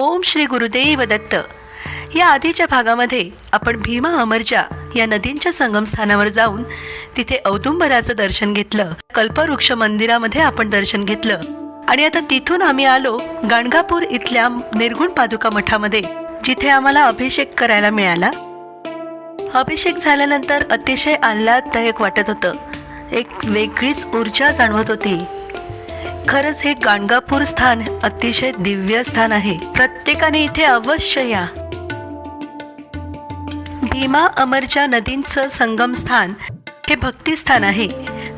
ओम श्री गुरुदेव दत्त. या आधीच्या भागामध्ये आपण भीमा अमरजा या नदींच्या संगमस्थानावर जाऊन तिथे औदुंबराचं दर्शन घेतलं. कल्पवृक्ष मंदिरामध्ये आपण दर्शन घेतलं. आणि आता तिथून आम्ही आलो गाणगापूर इथल्या निर्गुण पादुका मठामध्ये जिथे आम्हाला अभिषेक करायला मिळाला. अभिषेक झाल्यानंतर अतिशय आल्हाददायक वाटत होतं. एक वेगळीच ऊर्जा जाणवत होती. खरंच हे गाणगापूर स्थान अतिशय दिव्य स्थान आहे. प्रत्येकाने इथे अवश्य या. भीमा अमरच्या नदींचं संगम स्थान हे भक्तिस्थान आहे.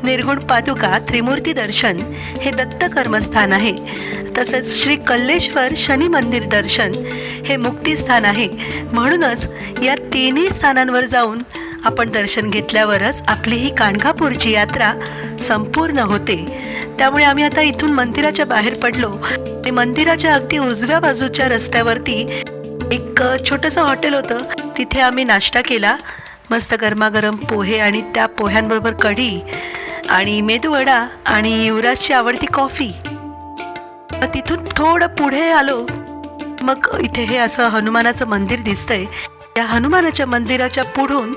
निर्गुण पादुका त्रिमूर्ती दर्शन हे दत्त कर्मस्थान आहे. तसेच श्री कल्लेश्वर शनी मंदिर दर्शन हे मुक्तिस्थान आहे. म्हणूनच या तिन्ही स्थानांवर जाऊन आपण दर्शन घेतल्यावरच आपली ही काणगापूरची यात्रा संपूर्ण होते. त्यामुळे आम्ही आता इथून मंदिराच्या बाहेर पडलो. आणि मंदिराच्या अगदी उजव्या बाजूच्या रस्त्यावरती एक छोटंसं हॉटेल होतं. तिथे आम्ही नाश्ता केला. मस्त गरमागरम पोहे आणि त्या पोह्यांबरोबर कढी आणि मेदूवडा आणि युवराजची आवडती कॉफी. मग तिथून थोडं पुढे आलो. मग इथे हे असं हनुमानाचं मंदिर दिसतंय. या हनुमानाच्या मंदिराच्या पुढून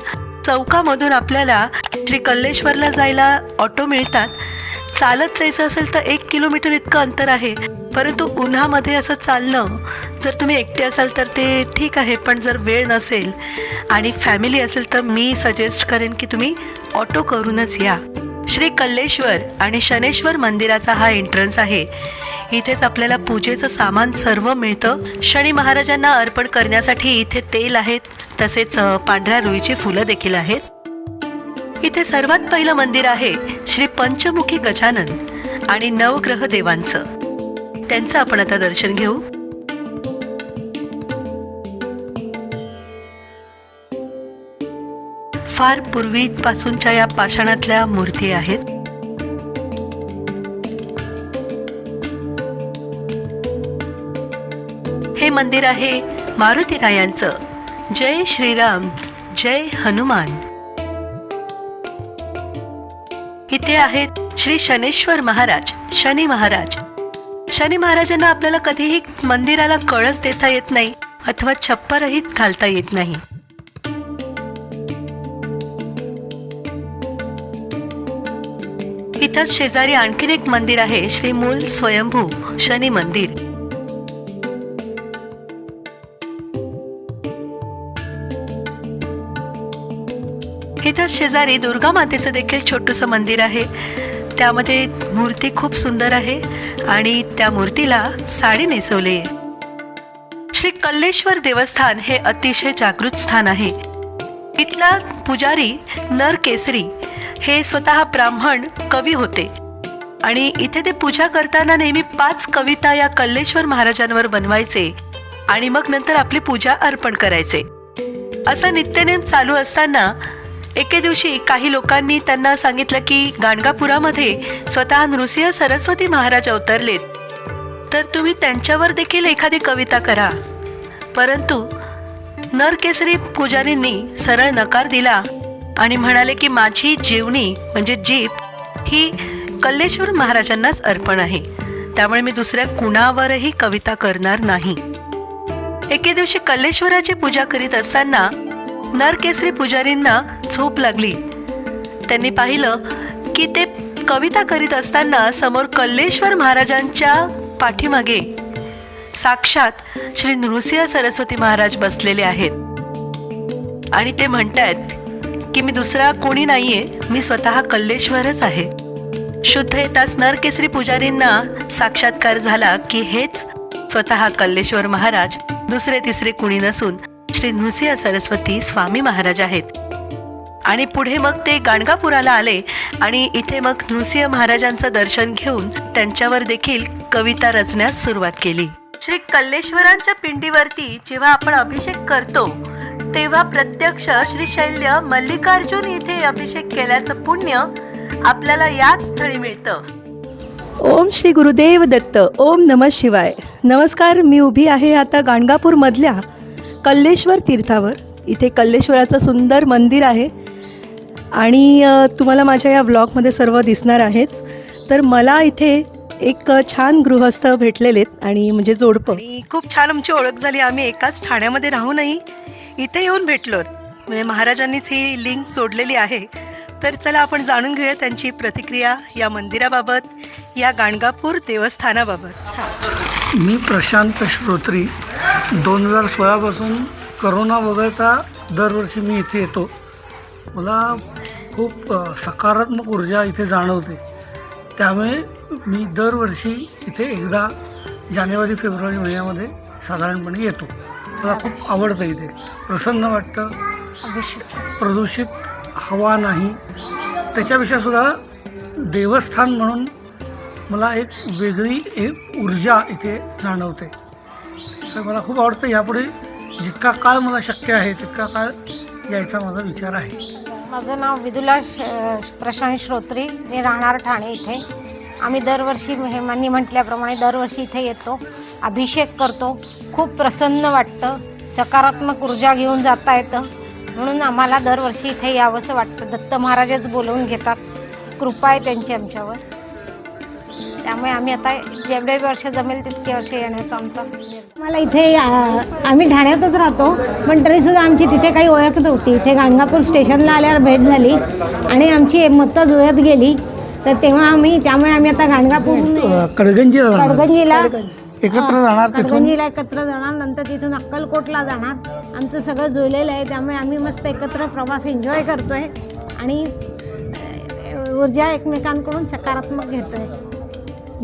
चौकामधून आपल्याला श्री कल्लेश्वरला जायला ऑटो मिळतात. चालत जायचं असेल तर एक किलोमीटर इतकं अंतर आहे. परंतु उन्हामध्ये असं चालणं जर तुम्ही एकटे असाल तर ते ठीक आहे पण जर वेळ नसेल आणि फॅमिली असेल तर मी सजेस्ट करेन की तुम्ही ऑटो करूनच या. श्री कल्लेश्वर आणि शनेश्वर मंदिराचा हा एंट्रन्स आहे. इथेच आपल्याला पूजेचं सामान सर्व मिळतं. शनी महाराजांना अर्पण करण्यासाठी इथे तेल आहेत तसेच पांढऱ्या रुईची फुलं देखील आहेत. इथे सर्वात पहिलं मंदिर आहे श्री पंचमुखी गजानन आणि नवग्रह देवांचं. त्यांचं आपण आता दर्शन घेऊ. फार पूर्वीपासूनच्या या पाषाणातल्या मूर्ती आहेत. हे मंदिर आहे मारुतीरायांचं. जय श्रीराम जय हनुमान. इथे आहेत श्री शनेश्वर महाराज शनी महाराज. शनी महाराजांना आपल्याला कधीही मंदिराला कळस देता येत नाही अथवा छप्परही घालता येत नाही. इथंच शेजारी आणखीन एक मंदिर आहे श्री मूल स्वयंभू शनी मंदिर. तिथंच शेजारी दुर्गा मातेचं देखील छोटंसं मंदिर आहे. त्यामध्ये मूर्ती खूप सुंदर आहे आणि त्या मूर्तीला साडी नेसवली आहे. श्री कल्लेश्वर देवस्थान हे अतिशय जागृत स्थान आहे. इथला पुजारी नर केसरी हे स्वतः ब्राह्मण कवी होते. आणि इथे ते पूजा करताना नेहमी पाच कविता या कल्लेश्वर महाराजांवर बनवायचे आणि मग नंतर आपली पूजा अर्पण करायचे. असा नित्यनेम चालू असताना एके दिवशी काही लोकांनी त्यांना सांगितलं की गाणगापुरामध्ये स्वतः नृसिंह सरस्वती महाराज अवतरलेत. तर तुम्ही त्यांच्यावर देखील एखादी कविता करा. परंतु नरकेसरी पुजारींनी सरळ नकार दिला आणि म्हणाले की माझी जीवनी म्हणजे जीप ही कल्लेश्वर महाराजांनाच अर्पण आहे. त्यामुळे मी दुसऱ्या कुणावरही कविता करणार नाही. एके दिवशी कल्लेश्वराची पूजा करीत असताना नरकेसरी पुजारींना झोप लागली. त्यांनी पाहिलं की ते कविता करीत असताना समोर कल्लेश्वर महाराजांच्या पाठीमागे साक्षात श्री नृसिंह सरस्वती महाराज बसलेले आहेत. आणि ते म्हणतायत की मी दुसरा कोणी नाहीये मी स्वतः कल्लेश्वरच आहे. शुद्ध येताच नरकेसरी पुजारींना साक्षात्कार झाला की हेच स्वतः कल्लेश्वर महाराज दुसरे तिसरे कुणी नसून श्री नृसिंह सरस्वती स्वामी महाराज आहेत. आणि पुढे मग ते गाणगापुराला आले आणि इथे मग नृसिंह महाराजांचं दर्शन घेऊन त्यांच्यावर देखील कविता रचण्यास सुरुवात केली. श्री कल्लेश्वरांच्या पिंडीवरती जेव्हा आपण अभिषेक करतो तेव्हा प्रत्यक्ष श्री शैल्य मल्लिकार्जुन इथे अभिषेक केल्याचं पुण्य आपल्याला याच स्थळी मिळतं. ओम श्री गुरुदेव दत्त ओम नम शिवाय. नमस्कार मी उभी आहे आता गाणगापूरमधल्या कल्लेश्वर तीर्थावर. इथे कल्लेश्वराचं सुंदर मंदिर आहे. आणि तुम्हाला माझ्या या ब्लॉगमध्ये सर्व दिसणार आहेच तर मला इथे एक छान गृहस्थ भेटलेले आहेत आणि म्हणजे जोडपं. आणि खूप छान आमची ओळख झाली. आम्ही एकाच ठाण्यामध्ये राहूनही इथे येऊन भेटलो म्हणजे महाराजांनीच ही लिंक जोडलेली आहे. तर चला आपण जाणून घेऊया त्यांची प्रतिक्रिया या मंदिराबाबत या गाणगापूर देवस्थानाबाबत. मी प्रशांत श्रोत्री. दोन हजार सोळापासून करोना वगळता दरवर्षी मी इथे येतो. मला खूप सकारात्मक ऊर्जा इथे जाणवते. त्यामुळे मी दरवर्षी इथे एकदा जानेवारी फेब्रुवारी महिन्यामध्ये साधारणपणे येतो. मला खूप आवडतं इथे. प्रसन्न वाटतं. प्रदूषित हवा नाही. त्याच्यापेक्षासुद्धा देवस्थान म्हणून मला एक वेगळी एक ऊर्जा इथे जाणवते. तर मला खूप आवडतं यापुढे जितका काळ मला शक्य आहे तितका काळ यायचा माझा विचार आहे. माझं नाव विदुला श- प्रशांत श्रोत्री. मी राहणार ठाणे इथे. आम्ही दरवर्षी मेहमांनी म्हटल्याप्रमाणे दरवर्षी इथे येतो अभिषेक करतो. खूप प्रसन्न वाटतं. सकारात्मक ऊर्जा घेऊन जाता येतं. म्हणून आम्हाला दरवर्षी इथे यावंसं वाटतं. दत्त महाराजच बोलवून घेतात. कृपा आहे त्यांची आमच्यावर. त्यामुळे आम्ही आता जेवढे वर्ष जमेल तितके वर्ष येण्याचा आमचा. मला इथे आम्ही ठाण्यातच राहतो पण तरीसुद्धा आमची तिथे काही ओळख नव्हती. इथे गाणगापूर स्टेशनला आल्यावर भेट झाली आणि आमची मतं जुळत गेली. तर तेव्हा आम्ही त्यामुळे आम्ही आता गाणगापूर जाणार. कडगंजीला एकत्र जाणार तिथून? एकत्र जाणार नंतर तिथून अक्कलकोटला जाणार. आमचं सगळं जुळलेलं आहे त्यामुळे आम्ही मस्त एकत्र प्रवास एन्जॉय करतोय. आणि अ, ऊर्जा एकमेकांकडून सकारात्मक घेतोय.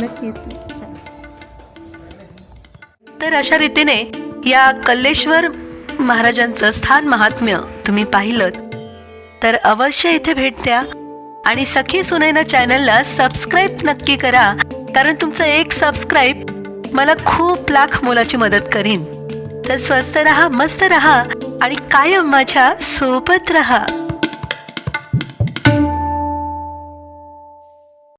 नक्कीच. तर अशा रीतीने या कल्लेश्वर महाराजांचं स्थान महात्म्य तुम्ही पाहिलं तर अवश्य इथे भेट द्या आणि सखी सुनैना चॅनलला सबस्क्राईब नक्की करा कारण तुमचं एक सबस्क्राईब मला खूप लाख मोलाची मदत करीन. तर स्वस्त रहा मस्त रहा आणि कायम माझ्या सोबत रहा.